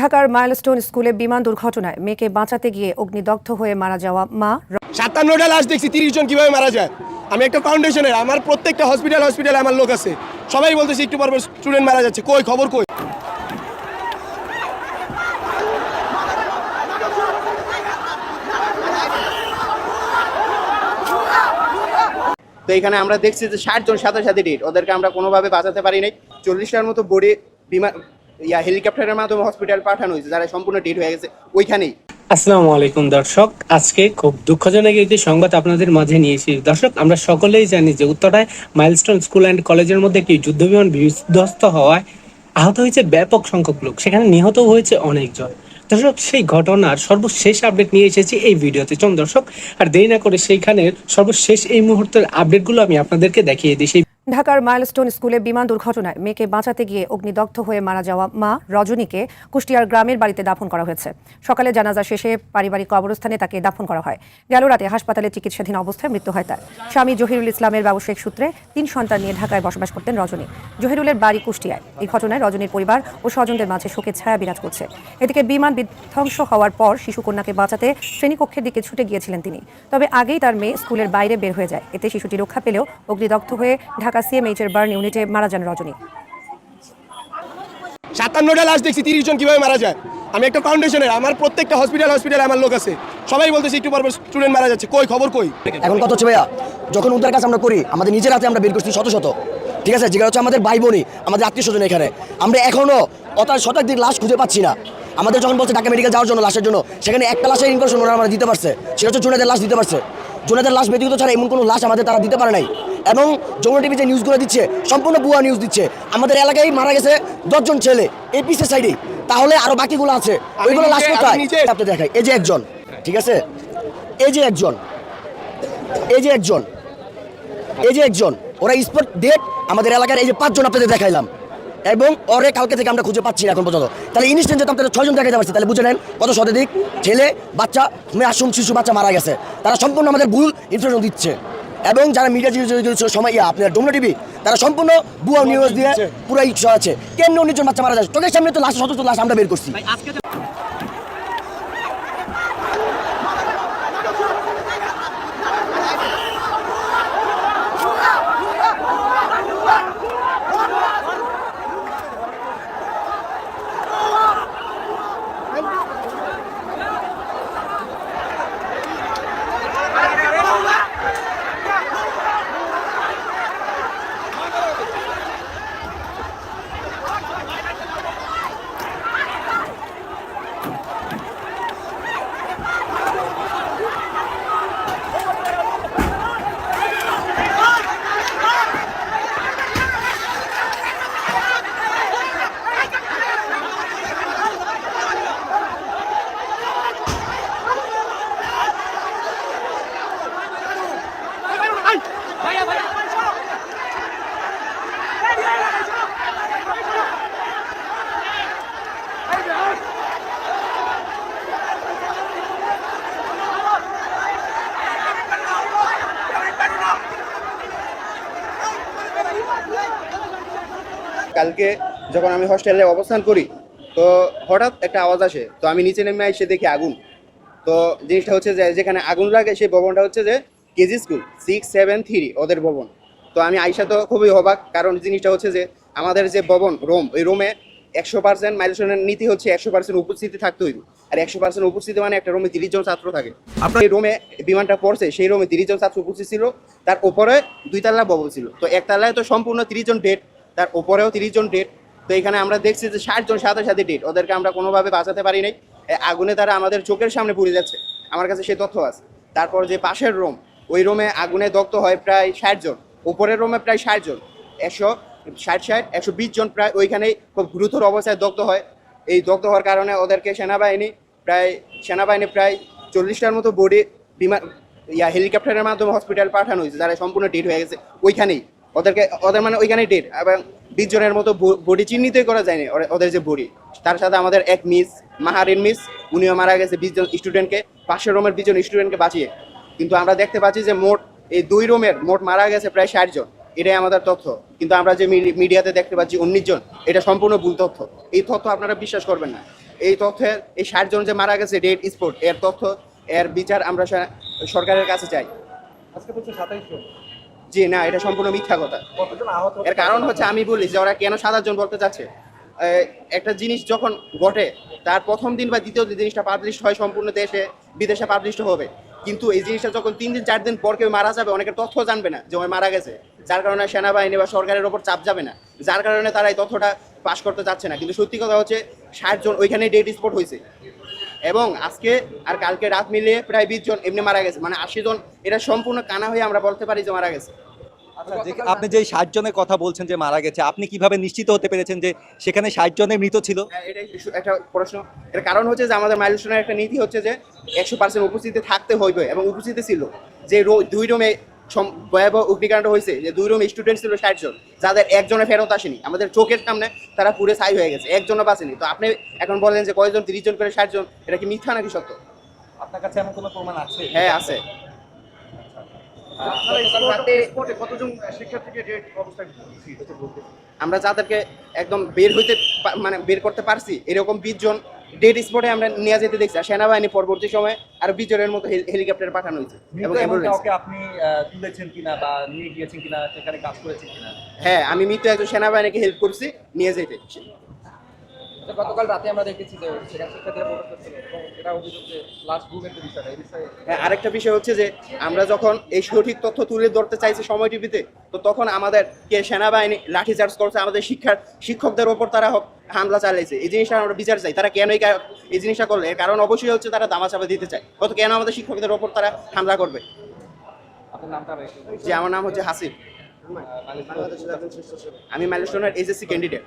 ঢাকার মাইলস্টোন স্কুলে বিমান দুর্ঘটনায় মেয়েকে বাঁচাতে গিয়ে অগ্নিদগ্ধ হয়ে মারা যাওয়া মা। সাতান্নটা লাশ দেখছি তিরিশ জন কীভাবে মারা যায়? আমি একটা ফাউন্ডেশনের আমার প্রত্যেকটা হসপিটাল হসপিটালে আমার লোক আছে। সবাই বলতেছে একটু পর স্টুডেন্ট মারা যাচ্ছে। কই খবর কই? তো এখানে আমরা দেখছি যে ষাট জন সাথে সাথে ডেট ওদেরকে আমরা কোনোভাবে বাঁচাতে পারি নাই। চল্লিশটার মতো বডি বিমান ইয়া হেলিকপ্টারের মাধ্যমে হসপিটাল পাঠানো হয়েছে, যারা সম্পূর্ণ ডেট হয়ে গেছে, ওইখানেই। আসসালামু আলাইকুম, দর্শক। আজকে খুব দুঃখজনক একটি সংবাদ আপনাদের মাঝে নিয়ে এসেছি। দর্শক, আমরা সকলেই জানি যে উত্তরায় মাইলস্টোন স্কুল অ্যান্ড কলেজের মধ্যে একটি যুদ্ধবিমান বিধ্বস্ত হওয়ায় আহত হয়েছে ব্যাপক সংখ্যক লোক। সেখানে নিহত হয়েছে অনেকজন। দর্শক, সেই ঘটনার সর্বশেষ আপডেট নিয়ে এসেছি এই ভিডিওতে। চলুন দর্শক, আর দেরি না করে সেইখানের সর্বশেষ এই মুহূর্তের আপডেটগুলো আমি আপনাদেরকে দেখিয়ে দিই। সেই ঢাকার মাইলস্টোন স্কুলে বিমান দুর্ঘটনায় মেয়েকে বাঁচাতে গিয়ে অগ্নিদগ্ধ হয়ে মারা যাওয়া মা রজনীকে কুষ্টিয়ার গ্রামের বাড়িতে দাফন করা হয়েছে। সকালে জানাজা শেষে পারিবারিক কবরস্থানে তাকে দাফন করা হয়। গেল রাতে হাসপাতালে চিকিৎসাধীন অবস্থায় মৃত্যু হয় তার। স্বামী জহিরুল ইসলামের ব্যবসায়িক সূত্রে তিন সন্তান নিয়ে ঢাকায় বসবাস করতেন রজনী। জহিরুলের বাড়ি কুষ্টিয়ায়। এই ঘটনায় রজনীর পরিবার ও স্বজনদের মাঝে শোকের ছায়া বিরাজ করছে। এদিকে বিমান বিধ্বংস হওয়ার পর শিশুকন্যাকে বাঁচাতে শ্রেণীকক্ষের দিকে ছুটে গিয়েছিলেন তিনি। তবে আগেই তার মেয়ে স্কুলের বাইরে বের হয়ে যায়। এতে শিশুটি রক্ষা পেলেও অগ্নিদগ্ধ হয়ে ঢাকা সিএমএইচ এর বার্ন ইউনিটে মারা যান রজনী। সাতান্নটা লাশ দেখছি তিরিশ জন কীভাবে মারা যায়? আমি একটা ফাউন্ডেশনের আমার প্রত্যেকটা হসপিটাল হসপিটালে আমার লোক আছে। সবাই বলতেছে একটু পর স্টুডেন্ট মারা যাচ্ছে। কই খবর কই? এখন কত হচ্ছে ভাইয়া যখন উদ্ধার কাজ আমরা করি আমাদের নিজের হাতে আমরা বের করছি শত শত। ঠিক আছে? যেটা হচ্ছে আমাদের ভাই বোনই আমাদের আত্মীয় স্বজন এখানে। আমরা এখনও অত শতাব্দীর লাশ খুঁজে পাচ্ছি না। আমাদের যখন বলছে ঢাকা মেডিকেল যাওয়ার জন্য লাশের জন্য সেখানে একটা লাশের ইনফরমেশন ওরা আমরা দিতে পারছে। সেটা হচ্ছে জোনাদের লাশ দিতে পারছে। জোনাদের লাশ ব্যক্তিগত ছাড়া এমন কোনো লাশ আমাদের তারা দিতে পারে নাই। এবং যমুনা টিভি যে নিউজগুলো দিচ্ছে সম্পূর্ণ বুয়া নিউজ দিচ্ছে। আমাদের এলাকায় মারা গেছে দশজন ছেলে এই পিসের সাইডেই তাহলে আরও বাকিগুলো আছে। ওইগুলো কোথায়? আপনি দেখাই। এই যে একজন ঠিক আছে? এই যে একজন এই যে একজন এই যে একজন। ওরা স্পট ডেট আমাদের এলাকার এই যে পাঁচজন আপনাদের দেখাইলাম। এবং ওরে কালকে থেকে আমরা খুঁজে পাচ্ছি না এখন পর্যন্ত। তাহলে ইনস্ট্যান্ট যদি আপনাদের ছয়জন দেখাতে পারছে তাহলে বুঝে নেন কত শতাধিক ছেলে বাচ্চা মেয়ে আসুন শিশু বাচ্চা মারা গেছে। তারা সম্পূর্ণ আমাদের ভুল ইনফরমেশন দিচ্ছে। এবং যারা মিডিয়া সময় ইয়া আপনার ডোমনা টিভি তারা সম্পূর্ণ বুয়া নিউজ দিয়ে পুরো ইচ্ছা আছে। কেন উনিশজন বাচ্চা মারা যায়? চোখের সামনে তো লাস্ট শত লাস্ট লাশ আমরা বের করছি। কালকে যখন আমি হস্টেলে অবস্থান করি তো হঠাৎ একটা আওয়াজ আসে। তো আমি নিচে নেমে এসে দেখি আগুন। তো জিনিসটা হচ্ছে যে যেখানে আগুন লাগে সেই ভবনটা হচ্ছে যে KG school six seven three ওদের ভবন। তো আমি আইসা তো খুবই অবাক কারণ জিনিসটা হচ্ছে যে আমাদের যে ভবন রোম ওই রোমে একশো পার্সেন্ট মাইলস্টোনের নীতি হচ্ছে একশো পার্সেন্ট উপস্থিতি থাকতে হইব। আর একশো পার্সেন্ট উপস্থিতি মানে একটা রুমে তিরিশ জন ছাত্র থাকে। আপনার এই রুমে বিমানটা পড়ছে সেই রোমে তিরিশ জন ছাত্র উপস্থিত ছিল। তার উপরে দুই তাল্লা ভবন ছিল। তো এক তাল্লায় তো সম্পূর্ণ তিরিশ জন ডেট তার উপরেও তিরিশ জন ডেট তো এখানে আমরা দেখছি যে ষাট জন সাথে সাথে ডেট ওদেরকে আমরা কোনোভাবে বাঁচাতে পারি নাই। আগুনে তারা আমাদের চোখের সামনে পুড়ে যাচ্ছে। আমার কাছে সেই তথ্য আছে। তারপর যে পাশের রুম ওই রুমে আগুনে দগ্ধ হয় প্রায় ষাট জন। উপরের রুমে প্রায় ষাট জন। একশো, ষাট ষাট, একশো বিশ জন প্রায় ওইখানেই খুব গুরুতর অবস্থায় দগ্ধ হয়। এই দগ্ধ হওয়ার কারণে ওদেরকে সেনাবাহিনী প্রায় সেনাবাহিনী প্রায় চল্লিশটার মতো বডি বিমান, ইয়া হেলিকপ্টারের মাধ্যমে হসপিটাল পাঠানো হয়েছে। যারা সম্পূর্ণ ডেট হয়ে গেছে, ওইখানেই। ওদেরকে, ওদের মানে ওইখানে ডেট এবং বিশ জনের মতো বডি চিহ্নিতই করা যায়নি ওদের যে বডি তার সাথে আমাদের এক মিস মাহারিন মিস উনিও মারা গেছে বিশ জন স্টুডেন্টকে পাশের রুমের বিশ জন স্টুডেন্টকে বাঁচিয়ে। কিন্তু আমরা দেখতে পাচ্ছি যে মোট এই দুই রুমের মোট মারা গেছে প্রায় ষাট জন। এটাই আমাদের তথ্য। কিন্তু আমরা যে মিডিয়াতে দেখতে পাচ্ছি উনিশ জন, এটা সম্পূর্ণ ভুল তথ্য। এই তথ্য আপনারা বিশ্বাস করবেন না। এই তথ্যের এই ষাট জন যে মারা গেছে ডেট স্পট এর তথ্য, এর বিচার আমরা সরকারের কাছে চাই। আজকে বলছে সাতাইশ জন। জি না এটা সম্পূর্ণ মিথ্যা কথা। এর কারণ হচ্ছে আমি বলি যে ওরা কেন সাত জন বলতে চাচ্ছে? একটা জিনিস যখন ঘটে তার প্রথম দিন বা দ্বিতীয় দিন জিনিসটা পাবলিশ হয় সম্পূর্ণ দেশে বিদেশে পাবলিশ হবে। কিন্তু এই জিনিসটা যখন তিন দিন চার দিন পর কেউ মারা যাবে অনেকের তথ্য জানবে না যে ওই মারা গেছে। যার কারণে সেনাবাহিনী বা সরকারের ওপর চাপ যাবে না। যার কারণে তারা এই তথ্যটা পাশ করতে চাচ্ছে না। কিন্তু সত্যি কথা হচ্ছে ষাট জন ওইখানে ডেট স্পট হয়েছে। এবং আজকে আর কালকে রাত মিলিয়ে প্রায় বিশ জন এমনি মারা গেছে। মানে আশি জন এটা সম্পূর্ণ কানা হয়ে আমরা বলতে পারি যে মারা গেছে। আচ্ছা আপনি যে ষাট জনের কথা বলছেন যে মারা গেছে আপনি কীভাবে নিশ্চিত হতে পেরেছেন যে সেখানে ষাট জনের মৃত ছিল? হ্যাঁ, এটাই একটা প্রশ্ন। এর কারণ হচ্ছে যে আমাদের মাইলস্টোনের একটা নীতি হচ্ছে যে একশো পার্সেন্ট উপস্থিতি থাকতে হইবে এবং উপস্থিতি ছিল। যে দুই রুমে ভয়াবহ অগ্নিকাণ্ড হয়েছে যে দুই রুম স্টুডেন্ট ছিল ষাট জন যাদের একজনে ফেরত আসেনি। আমাদের চোখের সামনে তারা পুরে ছাই হয়ে গেছে একজনও বাঁচেনি। তো আপনি এখন বলেন যে কয়জন তিরিশ জন করে ষাট জন এটা কি মিথ্যা নাকি সত্য? আপনার কাছে এমন কোনো প্রমাণ আছে? হ্যাঁ আছে। আমরা যাদেরকে একদম বের হইতে মানে বের করতে পারছি এরকম বিশ জন ডেড স্পটে আমরা নিয়ে যেতে দেখছি আর সেনাবাহিনী পরবর্তী সময় আর বিজয়ের মতো হেলিকপ্টার পাঠানো হয়েছে এবং অ্যাম্বুলেন্স আপনি তুলেছেন কিনা বা নিয়ে গিয়েছেন কিনা সেখানে কাজ করেছেন কিনা? হ্যাঁ আমি মৃত্যু একজন সেনাবাহিনীকে হেল্প করছি নিয়ে যেতে। গতকাল রাতে আমরা দেখেছি যে সেখানে শিক্ষার্থীরা প্রবেশ করছিল এবং এটা অভিযোগ যে লাস্ট মুভমেন্টের বিষয়টা এই বিষয়ে হ্যাঁ, আরেকটা বিষয় হচ্ছে যে আমরা যখন এই সঠিক তথ্য তুলে ধরতে চাইছি সময় টিভিতে তো তখন আমাদের কে সেনাবাহিনী লাঠিচার্জ করছে আমাদের শিক্ষার শিক্ষকদের ওপর তারা হামলা চালিয়েছে এই জিনিসটা আমরা বিচার চাই তারা কেন এই এই জিনিসটা করলে? এর কারণ অবশ্যই হচ্ছে তারা দামা চাপা দিতে চায়। কত কেন আমাদের শিক্ষকদের ওপর তারা হামলা করবে? আপনার নামটা যে আমার নাম হচ্ছে হাসিফ আমি মাইলস্টোনের এইচএসসি ক্যান্ডিডেট